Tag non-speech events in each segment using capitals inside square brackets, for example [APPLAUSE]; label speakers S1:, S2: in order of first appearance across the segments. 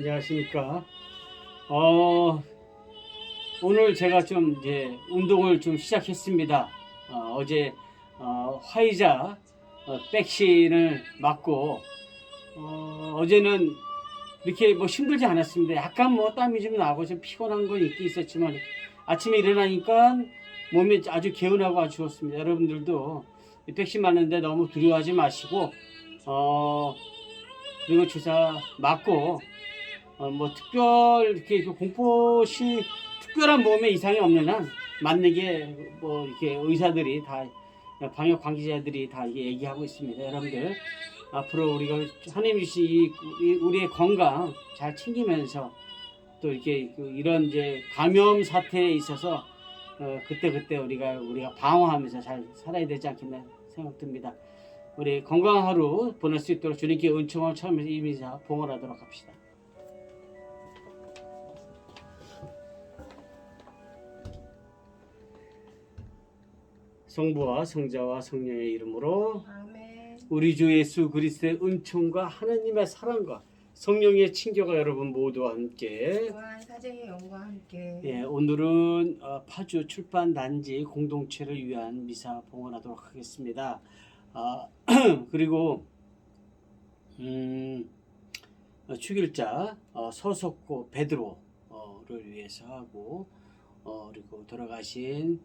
S1: 안녕하십니까. 어, 오늘 제가 좀 이제 운동을 좀 시작했습니다. 어, 제 어, 화이자 어, 백신을 맞고 어, 어제는 이렇게 뭐 힘들지 않았습니다. 약간 뭐 땀이 좀 나고 좀 피곤한 건 있긴 있었지만 아침에 일어나니까 몸이 아주 개운하고 아주 좋습니다. 여러분들도 이 백신 맞는데 너무 두려워하지 마시고 어, 그리고 주사 맞고 어, 뭐 특별 이렇게 그 공포시 특별한 몸에 이상이 없는 한게뭐 이렇게 의사들이 다 방역 관계자들이 다 얘기하고 있습니다. 여러분들 앞으로 우리가 하나님 주신 우리의 건강 잘 챙기면서 또 이렇게 그 이런 이제 감염 사태에 있어서 어, 그때 그때 우리가 우리가 방어하면서 잘 살아야 되지 않겠나 생각 듭니다. 우리 건강한 하루 보낼 수 있도록 주님께 은총을 처음에서 이미사 봉헌하도록 합시다. 성부와 성자와 성령의 이름으로
S2: 아멘.
S1: 우리 주 예수 그리스도의 은총과 하나님의 사랑과 성령의 친교가 여러분 모두와 함께
S2: 사제의 영과 함께
S1: 예, 오늘은 어, 파주 출판 단지 공동체를 위한 미사 봉헌하도록 하겠습니다. 아, [CLEARS THROAT] 그리고 음, 어, 축일자 어, 서석고 베드로를 위해서 하고 어, 그리고 돌아가신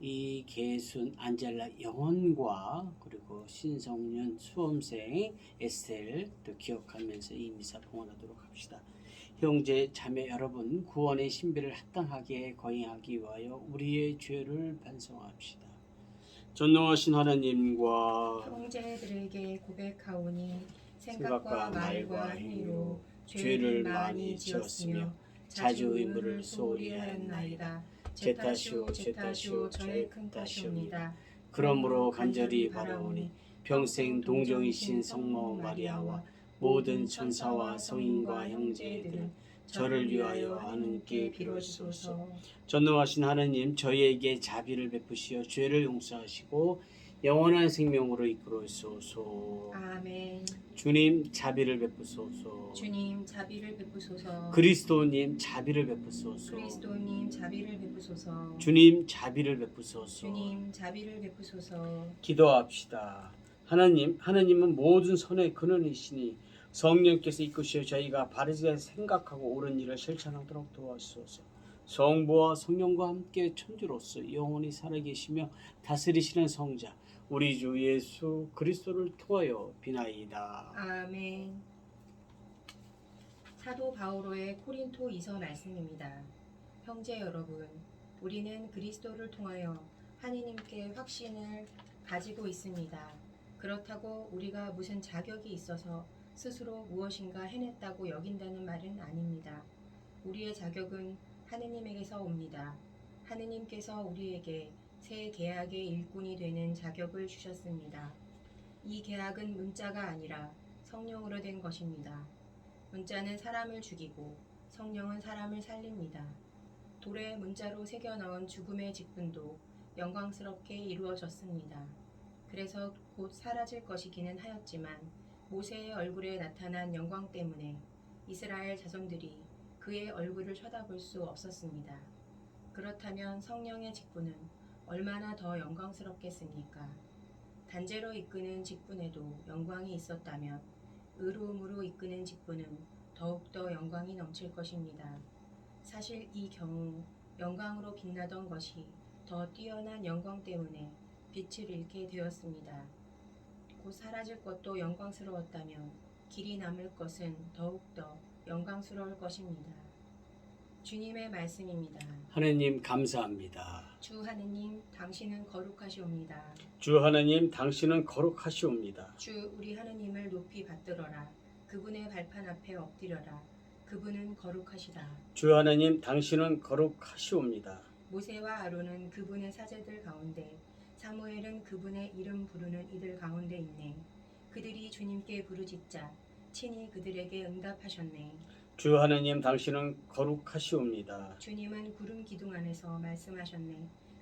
S1: 이 계순 안젤라 영원과 그리고 신성윤 수험생 에스텔 또 기억하면서 이 미사 봉헌하도록 합시다. 형제 자매 여러분 구원의 신비를 합당하게 거행하기 위하여 우리의 죄를 반성합시다. 전능하신 하나님과
S2: 형제들에게 고백하오니
S1: 생각과 말과
S2: 행위로
S1: 죄를 많이 지었으며 자주 의무를 소홀히 하였나이다.
S2: 제 탓이오 제 탓이오 저의 큰 탓이옵니다.
S1: 그러므로 간절히 바라오니 평생 동정이신 성모 마리아와 모든 천사와 성인과 형제들은 저를 위하여 하느님께 비로소서. 전능하신 하나님 저희에게 자비를 베푸시어 죄를 용서하시고 영원한 생명으로 이끌어소서
S2: 아멘.
S1: 주님 자비를 베푸소서
S2: 주님 자비를 베푸소서.
S1: 그리스도님 자비를 베푸소서
S2: 그리스도님 자비를 베푸소서.
S1: 주님 자비를 베푸소서
S2: 주님 자비를 베푸소서.
S1: 기도합시다 하나님 하나님은 모든 선의 근원이시니 성령께서 이끄시어 저희가 바르게 생각하고 옳은 일을 실천하도록 도와주소서 성부와 성령과 함께 천주로서 영원히 살아계시며 다스리시는 성자 우리 주 예수 그리스도를 통하여 비나이다
S2: 아멘. 사도 바오로의 코린토 이서 말씀입니다. 형제 여러분, 우리는 그리스도를 통하여 하느님께 확신을 가지고 있습니다. 그렇다고 우리가 무슨 자격이 있어서 스스로 무엇인가 해냈다고 여긴다는 말은 아닙니다. 우리의 자격은 하느님에게서 옵니다. 하느님께서 우리에게 새 계약의 일꾼이 되는 자격을 주셨습니다. 이 계약은 문자가 아니라 성령으로 된 것입니다. 문자는 사람을 죽이고 성령은 사람을 살립니다. 돌에 문자로 새겨 넣은 죽음의 직분도 영광스럽게 이루어졌습니다. 그래서 곧 사라질 것이기는 하였지만 모세의 얼굴에 나타난 영광 때문에 이스라엘 자손들이 그의 얼굴을 쳐다볼 수 없었습니다. 그렇다면 성령의 직분은 얼마나 더 영광스럽겠습니까? 단죄로 이끄는 직분에도 영광이 있었다면 의로움으로 이끄는 직분은 더욱더 영광이 넘칠 것입니다. 사실 이 경우 영광으로 빛나던 것이 더 뛰어난 영광 때문에 빛을 잃게 되었습니다. 곧 사라질 것도 영광스러웠다면 길이 남을 것은 더욱더 영광스러울 것입니다. 주님의 말씀입니다.
S1: 하나님 감사합니다
S2: 주 하느님, 당신은 거룩하시옵니다.
S1: 주 하나님 당신은 거룩하시옵니다
S2: 주 우리 하느님을 높이 받들어라. 그분의 발판 앞에 엎드려라. 그분은 거룩하시다.
S1: 주 하나님 당신은 거룩하시옵니다
S2: 모세와 아론은 그분의 사제들 가운데 사무엘은 그분의 이름 부르는 이들 가운데 있네. 그들이 주님께 부르짖자 친히 그들에게 응답하셨네.
S1: 주 하나님 당신은 거룩하시옵니다.
S2: 주님은 구름 기둥 안에서 말씀하셨네.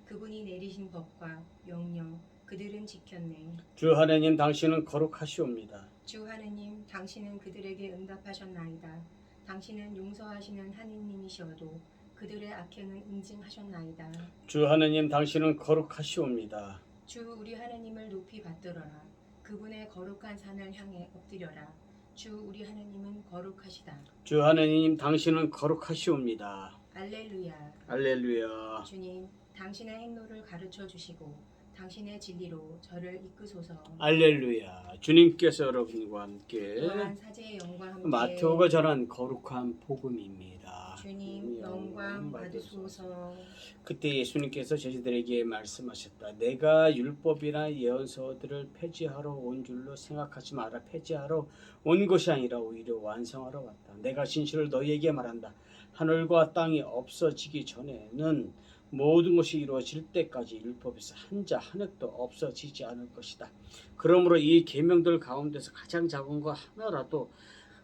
S2: 그분이 내리신 법과 명령 그들은 지켰네.
S1: 주 하나님 당신은 거룩하시옵니다.
S2: 주 하느님 당신은 그들에게 응답하셨나이다. 당신은 용서하시는 하느님이시어도 그들의 악행은 인증하셨나이다.
S1: 주 하느님 당신은 거룩하시옵니다.
S2: 주 우리 하느님을 높이 받들어라. 그분의 거룩한 산을 향해 엎드려라. 주 우리 하느님은 거룩하시다.
S1: 주 하느님 당신은 거룩하시옵니다.
S2: 알렐루야.
S1: 할렐루야.
S2: 주님, 당신의 행로를 가르쳐 주시고 당신의 진리로 저를 이끄소서.
S1: 할렐루야. 주님께서 여러분과 함께
S2: 또한 사제의 영과 함께
S1: 마태오가 전한 거룩한 복음입니다.
S2: 주님 영광 받으소서.
S1: 그때 예수님께서 제자들에게 말씀하셨다. 내가 율법이나 예언서들을 폐지하러 온 줄로 생각하지 마라. 폐지하러 온 것이 아니라 오히려 완성하러 왔다. 내가 진실을 너희에게 말한다. 하늘과 땅이 없어지기 전에는 모든 것이 이루어질 때까지 율법에서 한자 한 획도 없어지지 않을 것이다. 그러므로 이 계명들 가운데서 가장 작은 거 하나라도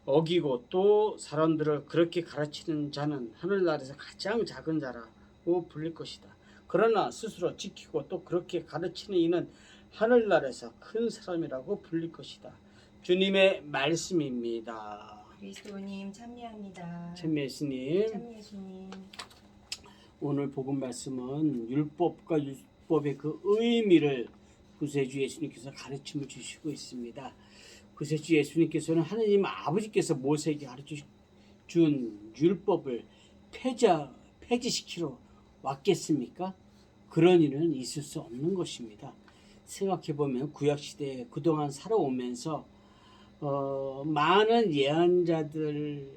S1: 어기고 또 사람들을 그렇게 가르치는 자는 하늘나라에서 가장 작은 자라고 불릴 것이다. 그러나 스스로 지키고 또 그렇게 가르치는 이는 하늘나라에서 큰 사람이라고 불릴 것이다. 주님의 말씀입니다.
S2: 그리스도님 참여합니다.
S1: 참 예수님
S2: 참 예수님.
S1: 오늘 복음 말씀은 율법과 율법의 그 의미를 구세주 예수님께서 가르침을 주시고 있습니다. 구세주 예수님께서는 하나님 아버지께서 모세에게 가르쳐 준 율법을 폐자 폐지시키러 왔겠습니까? 그런 일은 있을 수 없는 것입니다. 생각해 보면 구약 시대에 그동안 살아오면서 어, 많은 예언자들이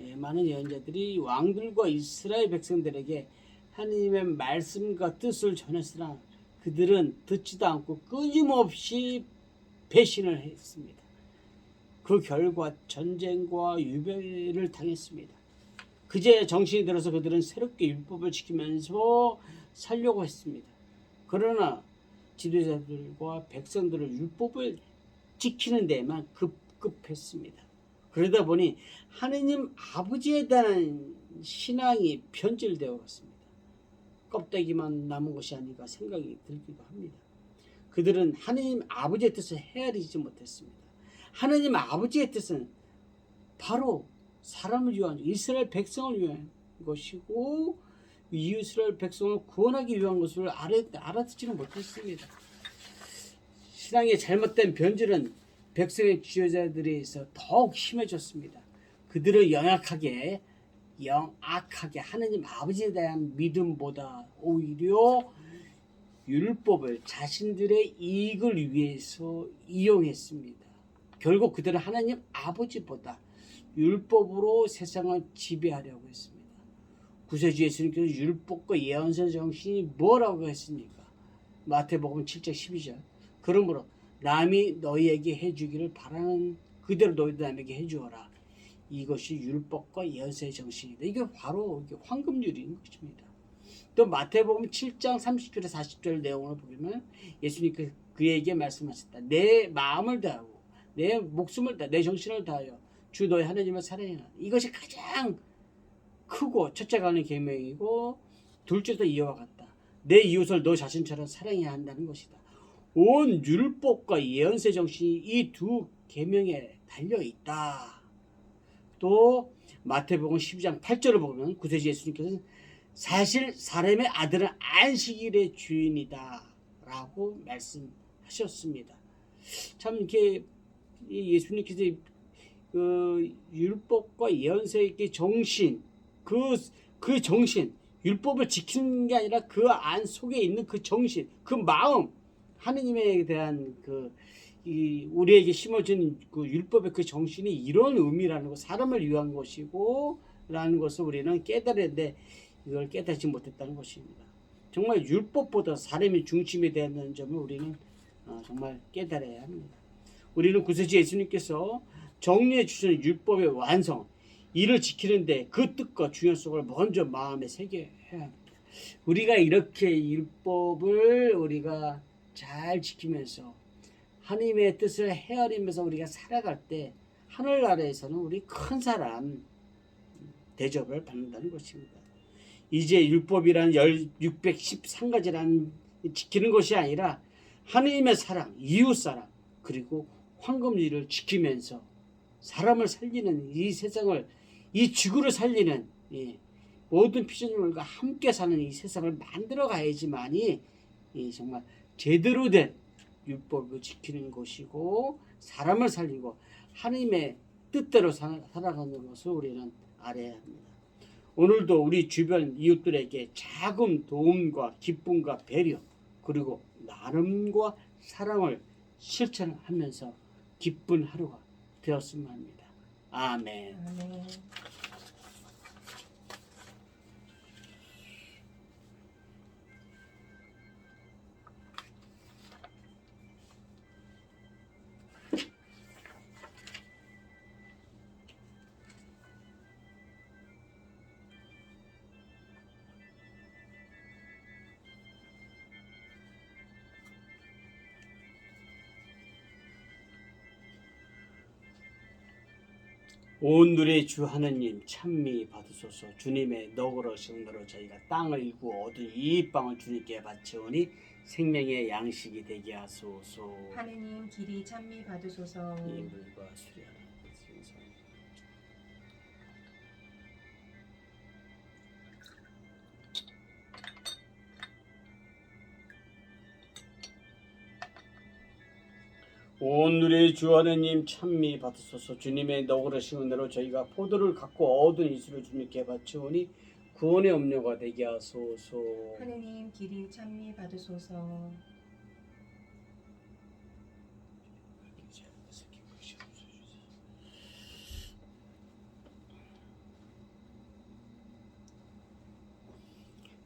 S1: 예, 많은 예언자들이 왕들과 이스라엘 백성들에게 하나님의 말씀과 뜻을 전했으나 그들은 듣지도 않고 끊임없이 배신을 했습니다. 그 결과 전쟁과 유배를 당했습니다. 그제 정신이 들어서 그들은 새롭게 율법을 지키면서 살려고 했습니다. 그러나 지도자들과 백성들을 율법을 지키는 데만 급급했습니다. 그러다 보니 하느님 아버지에 대한 신앙이 변질되어 갔습니다. 껍데기만 남은 것이 아닌가 생각이 들기도 합니다. 그들은 하느님 아버지의 뜻을 헤아리지 못했습니다. 하느님 아버지의 뜻은 바로 사람을 위한 이스라엘 백성을 위한 것이고 이스라엘 백성을 구원하기 위한 것을 알아, 알아듣지는 못했습니다. 신앙의 잘못된 변질은 백성의 지도자들에서 더욱 심해졌습니다. 그들을 영악하게 영악하게 하느님 아버지에 대한 믿음보다 오히려 율법을 자신들의 이익을 위해서 이용했습니다. 결국 그들은 하나님 아버지보다 율법으로 세상을 지배하려고 했습니다. 구세주 예수님께서 율법과 예언서 정신이 뭐라고 했습니까? 마태복음 7장 12절. 그러므로 남이 너희에게 해주기를 바라는 그대로 너희도 남에게 해주어라. 이것이 율법과 예언서의 정신이다. 이게 바로 황금률인 것입니다. 또 마태복음 7장 30절에 40절 내용을 보면 예수님께서 그에게 말씀하셨다. 내 마음을 다하고 내 목숨을 다, 내 정신을 다하여 주 너의 하나님을 사랑해라. 이것이 가장 크고 첫째 가는 계명이고 둘째도 이와 같다. 내 이웃을 너 자신처럼 사랑해야 한다는 것이다. 온 율법과 예언세 정신이 이 두 계명에 달려 있다. 또 마태복음 12장 8절을 보면 구세주 예수님께서는 사실 사람의 아들은 안식일의 주인이다 라고 말씀하셨습니다. 참 이렇게 이 예수님께서 그 율법과 예언서의 그 정신 그 그 정신 율법을 지키는 게 아니라 그 안 속에 있는 그 정신 그 마음 하느님에 대한 그 이 우리에게 심어진 그 율법의 그 정신이 이런 의미라는 것, 사람을 위한 것이고 라는 것을 우리는 깨달았는데 이걸 깨닫지 못했다는 것입니다. 정말 율법보다 사람이 중심이 되는 점을 우리는 어, 정말 깨달아야 합니다. 우리는 구세주 예수님께서 정리해 주시는 율법의 완성, 이를 지키는데 그 뜻과 중요성을 먼저 마음에 새겨야 합니다. 우리가 이렇게 율법을 우리가 잘 지키면서 하나님의 뜻을 헤아리면서 우리가 살아갈 때 하늘나라에서는 우리 큰 사람 대접을 받는다는 것입니다. 이제 율법이란 613가지란 지키는 것이 아니라 하나님의 사랑, 이웃 사랑, 그리고 황금리를 지키면서 사람을 살리는 이 세상을 이 지구를 살리는 예, 모든 피조물과 함께 사는 이 세상을 만들어 가야지만이 이 정말 제대로 된 율법을 지키는 곳이고 사람을 살리고 하나님의 뜻대로 사- 살아가는 것을 우리는 알아야 합니다. 오늘도 우리 주변 이웃들에게 작은 도움과 기쁨과 배려 그리고 나눔과 사랑을 실천하면서 기쁜 하루가 되었으면 합니다. 아멘.
S2: 아멘.
S1: 온누리의 주 하나님 찬미 받으소서. 주님의 너그러신 은혜로 저희가 땅을 일구 얻은 이 빵을 주님께 바치오니 생명의 양식이 되게 하소서.
S2: 하느님 길이 찬미 받으소서.
S1: 이 물과 수리 온누리의 주 하나님 찬미 받으소서 주님의 너그러신 은혜로 저희가 포도를 갖고 얻은 이수를 주님께 바치오니 구원의 음료가 되게 하소서
S2: 하느님 길이 찬미 받으소서.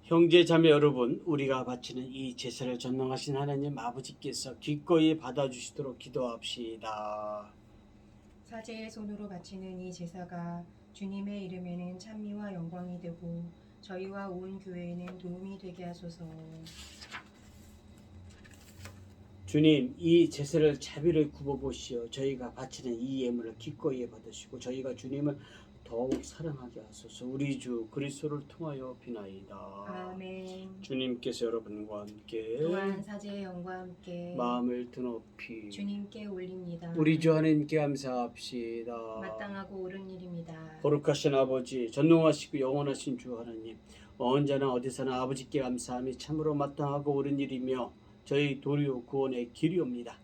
S1: 형제 자매 여러분, 우리가 바치는 이 제사를 전능하신 하나님 아버지께서 기꺼이 받아주시도록 기도합시다.
S2: 사제의 손으로 바치는 이 제사가 주님의 이름에는 찬미와 영광이 되고 저희와 온 교회에는 도움이 되게 하소서.
S1: 주님, 이 제사를 자비를 굽어 보시어 저희가 바치는 이 예물을 기꺼이 받으시고 저희가 주님을 더욱 사랑하게 하소서. 우리 주 그리스도를 통하여 비나이다.
S2: 아멘.
S1: 주님께서 여러분과 함께
S2: 또한 사제의 영과 함께
S1: 마음을 드높이
S2: 주님께 올립니다.
S1: 우리 주 하나님께 감사합시다.
S2: 마땅하고 옳은 일입니다.
S1: 거룩하신 아버지, 전능하시고 영원하신 주 하나님, 언제나 어디서나 아버지께 감사함이 참으로 마땅하고 옳은 일이며 저희 도리오 구원의 길이옵니다.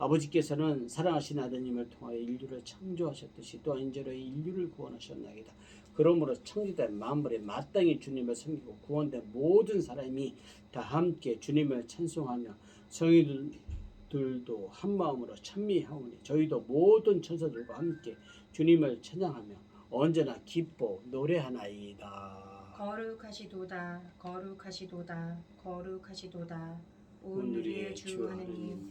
S1: 아버지께서는 사랑하신 아드님을 통하여 인류를 창조하셨듯이 또한 인제로 인류를 구원하셨나이다. 그러므로 창조된 만물에 마땅히 주님을 섬기고 구원된 모든 사람이 다 함께 주님을 찬송하며 성인들도 한 마음으로 찬미하오니 저희도 모든 천사들과 함께 주님을 찬양하며 언제나 기뻐 노래하나이다.
S2: 거룩하시도다 거룩하시도다 거룩하시도다 온 누리의 주 하느님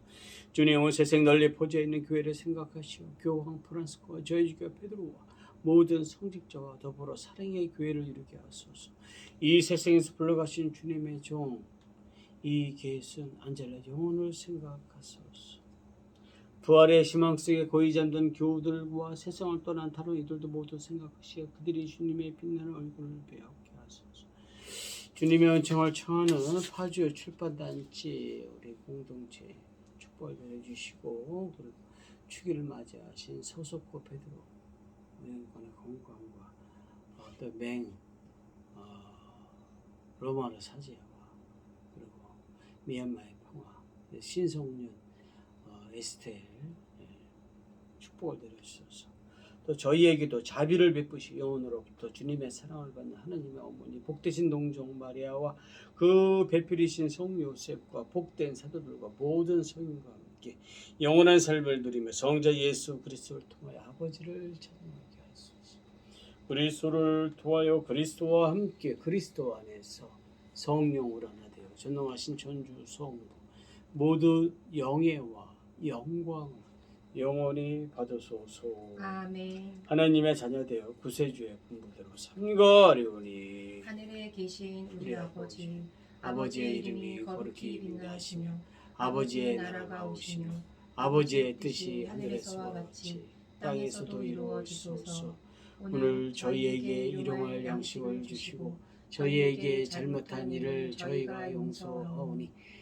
S1: 주님 온 세상 널리 퍼져 있는 교회를 생각하시어 교황 프란스코와 저희 주교 베드로와 모든 성직자와 더불어 사랑의 교회를 이루게 하소서. 이 세상에서 불러가신 주님의 종 이 계순 안젤라 영혼을 생각하소서. 부활의 희망 속에 고이 잠든 교우들과 세상을 떠난 다른 이들도 모두 생각하시어 그들이 주님의 빛나는 얼굴을 배우게 하소서. 주님의 은총을 청하는 파주 출판단지 우리 공동체 축복을 해주시고 그리고 주기를 맞이하신 서석고 베드로 우연관의 건강과 어, 또맹 어, 로마로 사제와 그리고 미얀마의 평화 신성년 어, 에스텔 예, 축복을 내려주소서. 또 저희에게도 자비를 베푸시 영혼으로부터 주님의 사랑을 받는 하나님의 어머니 복되신 동정 마리아와 그 배필이신 성 요셉과 복된 사도들과 모든 성인과 함께 영원한 삶을 누리며 성자 예수 그리스도를 통하여 아버지를 찬양하게 하소서. 그리스도를 통하여 그리스도와 함께 그리스도 안에서 성령으로 하나 되어 전능하신 전주 성부 모두 영예와 영광을 영원히 받으소서.
S2: 아멘.
S1: 하나님의 자녀되어 구세주의 분부대로 삼가리오니
S2: 하늘에 계신 우리
S1: 우리
S2: 아버지,
S1: 아버지의 이름이 거룩히 빛나시며 아버지의 나라가 오시며 아버지의 뜻이 하늘에서와 같이 땅에서도 이루어지소서. 오늘 저희에게 일용할 양식을 주시고 저희에게 잘못한 일을 저희가 용서하오니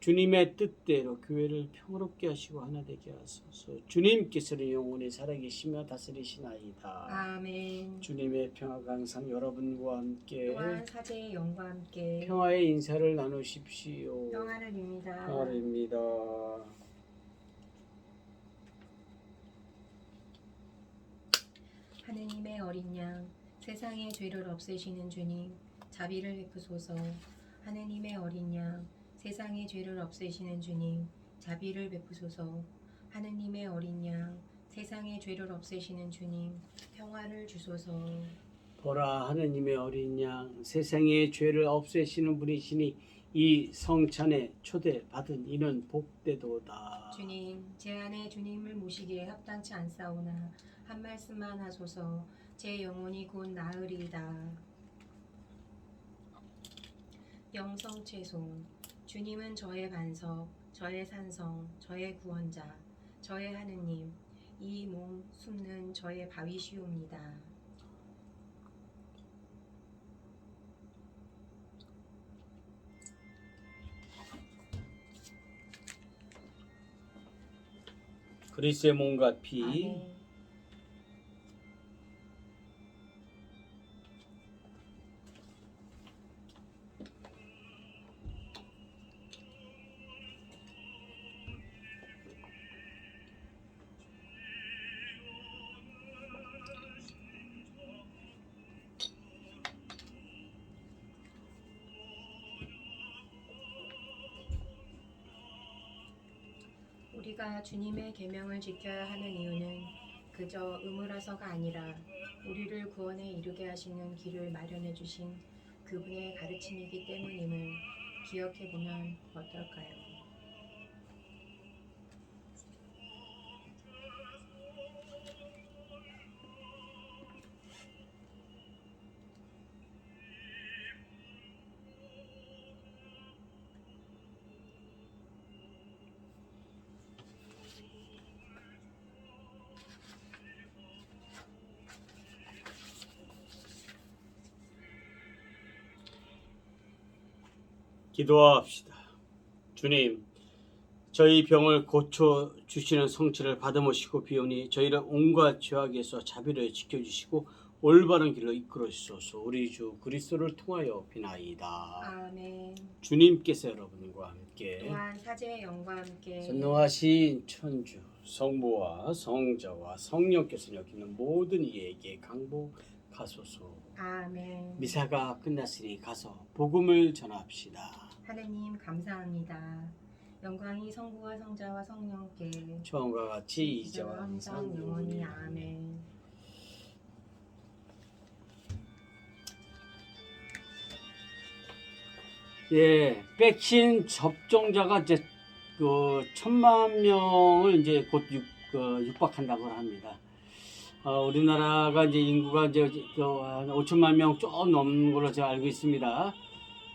S1: 주님의 뜻대로 교회를 평화롭게 하시고 하나 되게 하소서 주님께서는 영원히 살아계시며 다스리시나이다
S2: 아멘.
S1: 주님의 평화가 항상 여러분과 함께
S2: 또한 사제의 영과 함께
S1: 평화의 인사를 나누십시오
S2: 평화를 빕니다.
S1: 평화입니다
S2: 하느님의 어린 양, 세상의 죄를 없애시는 주님, 자비를 베푸소서. 하느님의 어린 양, 세상의 죄를 없애시는 주님, 자비를 베푸소서. 하느님의 어린 양, 세상의 죄를 없애시는 주님, 평화를 주소서.
S1: 보라 하느님의 어린 양 세상의 죄를 없애시는 분이시니 이 성찬에 초대받은 이는 복되도다
S2: 주님, 제 안에 주님을 모시기에 합당치 않사오나 한 말씀만 하소서. 제 영혼이 곧 나으리이다. 영성 채송 주님은 저의 반석, 저의 산성, 저의 구원자, 저의 하느님, 이 몸 숨는 저의 바위시옵니다.
S1: 그리스의 몸과 피
S2: 아멘. 우리가 주님의 계명을 지켜야 하는 이유는 그저 의무라서가 아니라 우리를 구원에 이르게 하시는 길을 마련해 주신 그분의 가르침이기 때문임을 기억해 보면 어떨까요?
S1: 기도합시다 주님 저희 병을 고쳐 주시는 성취를 받아모시고 비오니 저희를 온갖 죄악에서 자비로 지켜주시고 올바른 길로 이끌어 주소서 우리 주 그리스도를 통하여 비나이다.
S2: 아멘.
S1: 주님께서 여러분과 함께
S2: 또한 사제의 영과 함께
S1: 전능하신 천주 성부와 성자와 성령께서 여기 있는 모든 이에게 강복하소서
S2: 아멘.
S1: 미사가 끝났으니 가서 복음을 전합시다.
S2: 하느님 감사합니다. 영광이 성부와 성자와 성령께
S1: 처음과 같이 이제와 항상 영원히
S2: 아멘.
S1: 예, 백신 접종자가 이제 그 천만 명을 이제 곧 육, 그 육박한다고 합니다. 어, 우리나라가 이제 인구가 이제 그한 5천만 명 좀 넘는 걸로 제가 알고 있습니다.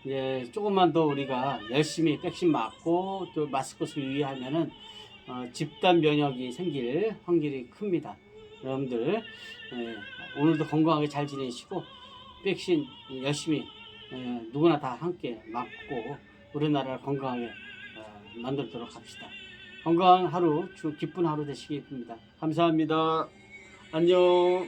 S1: 예, 조금만 더 우리가 열심히 백신 맞고 또 마스크 쓰고 유의하면은 어, 집단 면역이 생길 확률이 큽니다. 여러분들 예, 오늘도 건강하게 잘 지내시고 백신 열심히 예, 누구나 다 함께 맞고 우리나라를 건강하게 어, 만들도록 합시다. 건강한 하루, 주 기쁜 하루 되시기 바랍니다. 감사합니다. 안녕.